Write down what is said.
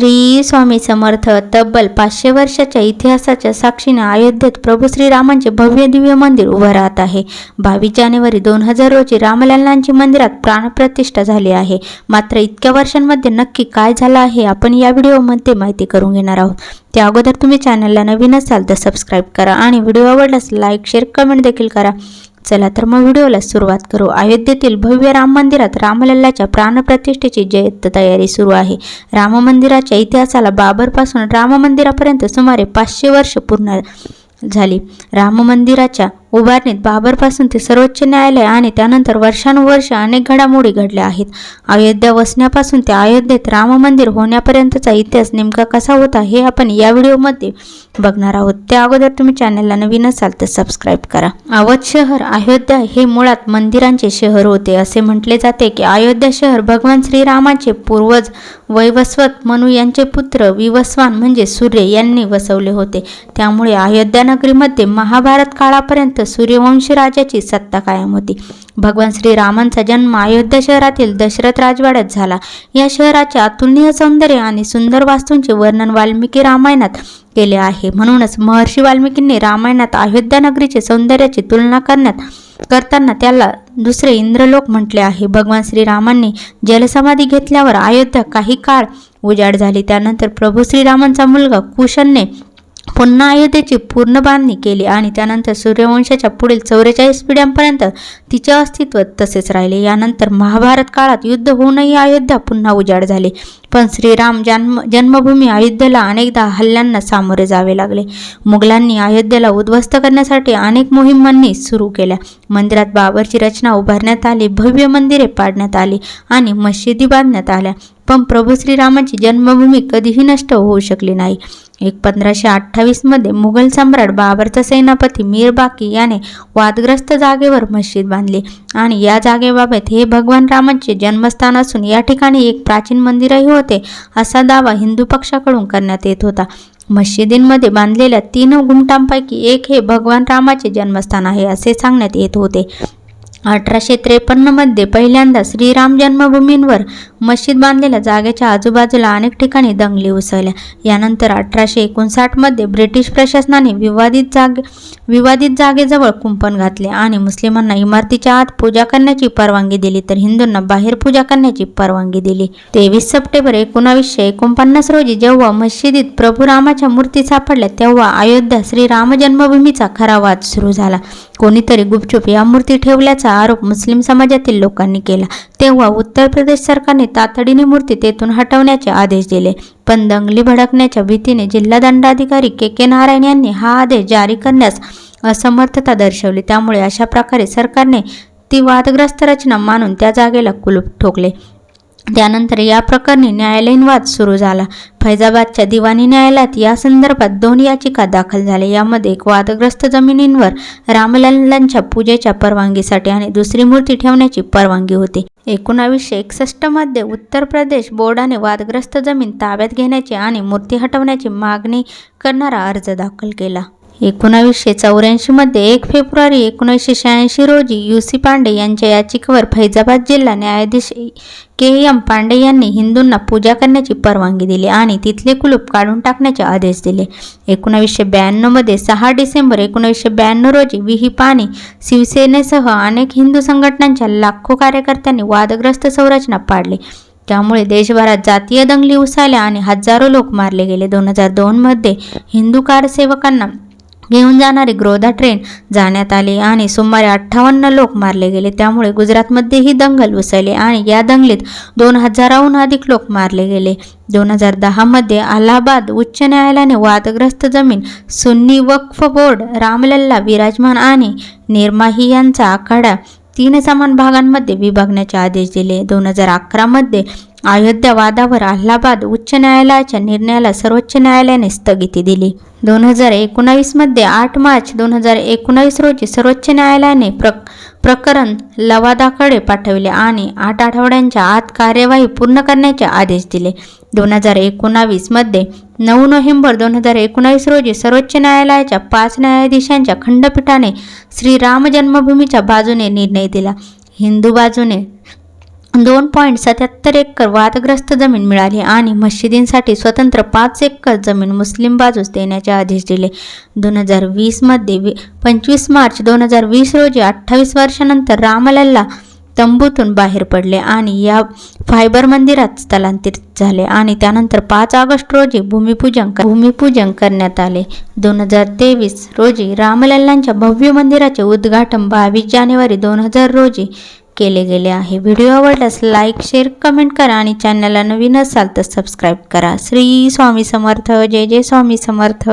श्री स्वामी समर्थ तब्बल पाचशे वर्षाच्या इतिहासाच्या साक्षीने अयोध्येत प्रभू श्रीरामांचे भव्य दिव्य मंदिर उभं राहत आहे. बावीस जानेवारी दोन हजार रोजी रामलल्लांची मंदिरात प्राणप्रतिष्ठा झाली आहे. मात्र इतक्या वर्षांमध्ये नक्की काय झालं आहे आपण या व्हिडिओमध्ये माहिती करून घेणार आहोत. त्या अगोदर तुम्ही चॅनलला नवीन असाल तर सबस्क्राईब करा आणि व्हिडिओ आवडल्यास लाईक शेअर कमेंट देखील करा. चला तर मग व्हिडिओला सुरुवात करू. अयोध्येतील भव्य राम मंदिरात रामलल्लाच्या प्राणप्रतिष्ठेची जयंत तयारी सुरू आहे. राम मंदिराच्या इतिहासाला बाबरपासून राम मंदिरापर्यंत सुमारे पाचशे वर्ष पूर्ण झाली. राम मंदिराच्या उभारणीत बाबरपासून ते सर्वोच्च न्यायालय आणि त्यानंतर वर्षानुवर्ष अनेक घडामोडी घडल्या आहेत. अयोध्या वसण्यापासून ते अयोध्येत राम मंदिर होण्यापर्यंतचा इतिहास नेमका कसा होता हे आपण या व्हिडिओमध्ये बघणार आहोत. त्या अगोदर तुम्ही चॅनलला नवीन असाल तर सबस्क्राईब करा. अवध शहर अयोध्या हे मुळात मंदिरांचे शहर होते असे म्हटले जाते की अयोध्या शहर भगवान श्रीरामाचे पूर्वज वैवस्वत मनु यांचे पुत्र विवस्वान म्हणजे सूर्य यांनी वसवले होते. त्यामुळे अयोध्या नगरीमध्ये महाभारत काळापर्यंत सूर्यवंशी राजाची सत्ता कायम होती. भगवान श्रीरामांचा जन्म अयोध्या शहरातील दशरथ राजवाड्यात झाला. या शहराच्या अतुलनीय सौंदर्य आणि सुंदर वास्तूंचे वर्णन वाल्मिकी रामायणात केले आहे. म्हणूनच महर्षी वाल्मिकींनी रामायणात अयोध्या नगरीचे सौंदर्याची तुलना करण्यात करताना त्याला दुसरे इंद्रलोक म्हटले आहे. भगवान श्रीरामांनी जलसमाधी घेतल्यावर अयोध्या काही काळ उजाड झाली. त्यानंतर प्रभू श्रीरामांचा मुलगा कुशनने पुन्हा अयोध्येची पूर्ण बांधणी केली आणि त्यानंतर सूर्यवंशाच्या पुढील चौवेचाळीस पिढ्यांपर्यंत तिचे अस्तित्व तसेच राहिले. यानंतर महाभारत काळात युद्ध होऊनही अयोध्या पुन्हा उजाड झाली. पण श्रीराम जन्म जन्मभूमी अयोध्येला अनेकदा हल्ल्यांना सामोरे जावे लागले. मुघलांनी अयोध्येला उद्ध्वस्त करण्यासाठी अनेक मोहिमांनी सुरू केल्या. मंदिरात बाबरची रचना उभारण्यात आली भव्य मंदिरे पाडण्यात आली आणि मशिदी बांधण्यात आल्या. पण प्रभू श्रीरामाची जन्मभूमी कधीही नष्ट होऊ शकली नाही. एक पंधराशे अठ्ठावीसमध्ये मुघल सम्राट बाबरचा सेनापती मीर बाकी याने वादग्रस्त जागेवर मस्जिद बांधली. आणि या जागेबाबत हे भगवान रामांचे जन्मस्थान असून या ठिकाणी एक प्राचीन मंदिरही होते असा दावा हिंदू पक्षाकडून करण्यात येत होता. मशिदींमध्ये बांधलेल्या तीन गुमटांपैकी एक हे भगवान रामाचे जन्मस्थान आहे असे सांगण्यात येत होते. अठराशे त्रेपन्नमध्ये पहिल्यांदा श्रीराम जन्मभूमींवर मशीद बांधलेल्या जागेच्या आजूबाजूला अनेक ठिकाणी दंगली उसळल्या. यानंतर अठराशे एकोणसाठमध्ये ब्रिटिश प्रशासनाने विवादित जागे विवादित जागेजवळ कुंपण घातले आणि मुस्लिमांना इमारतीच्या आत पूजा करण्याची परवानगी दिली तर हिंदूंना बाहेर पूजा करण्याची परवानगी दिली. तेवीस सप्टेंबर एकोणावीसशे एकोणपन्नास रोजी जेव्हा मशिदीत प्रभू रामाच्या मूर्ती सापडल्या तेव्हा अयोध्या श्रीराम जन्मभूमीचा खरा वाद सुरू झाला. कोणीतरी गुपचूप या मूर्ती ठेवल्याचा आरोप मुस्लिम समाजातील लोकांनी केला. तेव्हा उत्तर प्रदेश सरकारने तातडीने मूर्ती तेथून हटवण्याचे आदेश दिले. पण दंगली भडकण्याच्या भीतीने जिल्हा दंडाधिकारी के के नारायण यांनी हा आदेश जारी करण्यास असमर्थता दर्शवली. त्यामुळे अशा प्रकारे सरकारने ती वादग्रस्त रचना मानून त्या जागेला कुलूप ठोकले. त्यानंतर या प्रकरणी न्यायालयीन वाद सुरू झाला. फैजाबादच्या दिवाणी न्यायालयात या संदर्भात दोन याचिका दाखल झाल्या. यामध्ये एक वादग्रस्त जमिनींवर रामलल्लांच्या पूजेच्या परवानगीसाठी आणि दुसरी मूर्ती ठेवण्याची परवानगी होती. एकोणावीसशे एकसष्टमध्ये उत्तर प्रदेश बोर्डाने वादग्रस्त जमीन ताब्यात घेण्याची आणि मूर्ती हटवण्याची मागणी करणारा अर्ज दाखल केला. एकोणावीसशे चौऱ्याऐंशीमध्ये एक फेब्रुवारी एकोणीसशे शहाऐंशी रोजी यू सी पांडे यांच्या याचिकेवर फैजाबाद जिल्हा न्यायाधीश के एम पांडे यांनी हिंदूंना पूजा करण्याची परवानगी दिली आणि तिथले कुलूप काढून टाकण्याचे आदेश दिले. एकोणावीसशे ब्याण्णवमध्ये सहा डिसेंबर एकोणीसशे ब्याण्णव रोजी विही पाणी शिवसेनेसह अनेक हिंदू संघटनांच्या लाखो कार्यकर्त्यांनी वादग्रस्त संरचना पाडली. त्यामुळे देशभरात जातीय दंगली उसळल्या आणि हजारो लोक मारले गेले. दोन हजार दोनमध्ये हिंदू कारसेवकांना घेऊन जाणारी ग्रोधा ट्रेन जाण्यात आली आणि सुमारे अठ्ठावन्न लोक मारले गेले. त्यामुळे गुजरातमध्येही दंगल उसळली आणि या दंगलीत दोन हजाराहून अधिक लोक मारले गेले. दोन हजार दहामध्ये अलाहाबाद उच्च न्यायालयाने वादग्रस्त जमीन सुन्नी वक्फ बोर्ड रामलल्ला विराजमान आणि निर्माही यांचा आखाडा तीन समान भागांमध्ये विभागण्याचे आदेश दिले. दोन हजार अकरामध्ये अयोध्या वादावर अलाहाबाद उच्च न्यायालयाच्या निर्णयाला सर्वोच्च न्यायालयाने स्थगिती दिली. दोन हजार एकोणावीसमध्ये आठ मार्च दोन हजार एकोणावीस रोजी सर्वोच्च न्यायालयाने प्र प्रकरण लवादाकडे पाठविले आणि आठ आठवड्यांच्या आत कार्यवाही पूर्ण करण्याचे आदेश दिले. दोन हजार एकोणावीसमध्ये नऊ नोव्हेंबर दोन हजार एकोणावीस रोजी सर्वोच्च न्यायालयाच्या पाच न्यायाधीशांच्या खंडपीठाने श्रीराम जन्मभूमीच्या बाजूने निर्णय दिला. हिंदू बाजूने दोन पॉईंट सत्याहत्तर एकर वादग्रस्त जमीन मिळाली आणि मशिदींसाठी स्वतंत्र पाच एकर जमीन मुस्लिम बाजूस देण्याचे आदेश दिले. दोन हजार वीसमध्ये वी पंचवीस मार्च दोन हजार वीस रोजी अठ्ठावीस वर्षानंतर रामलल्ला तंबूतून बाहेर पडले आणि या फायबर मंदिरात स्थलांतरित झाले आणि त्यानंतर पाच ऑगस्ट रोजी भूमिपूजन भूमिपूजन करण्यात आले. दोन हजार तेवीस रोजी रामलल्लांच्या भव्य मंदिराचे उद्घाटन बावीस जानेवारी दोन हजार रोजी केले गेले आहे. व्हिडिओ आवडल्यास लाईक शेअर कमेंट करा आणि चॅनलला नवीन असाल तर सबस्क्राईब करा. श्री स्वामी समर्थ. जय जय स्वामी समर्थ.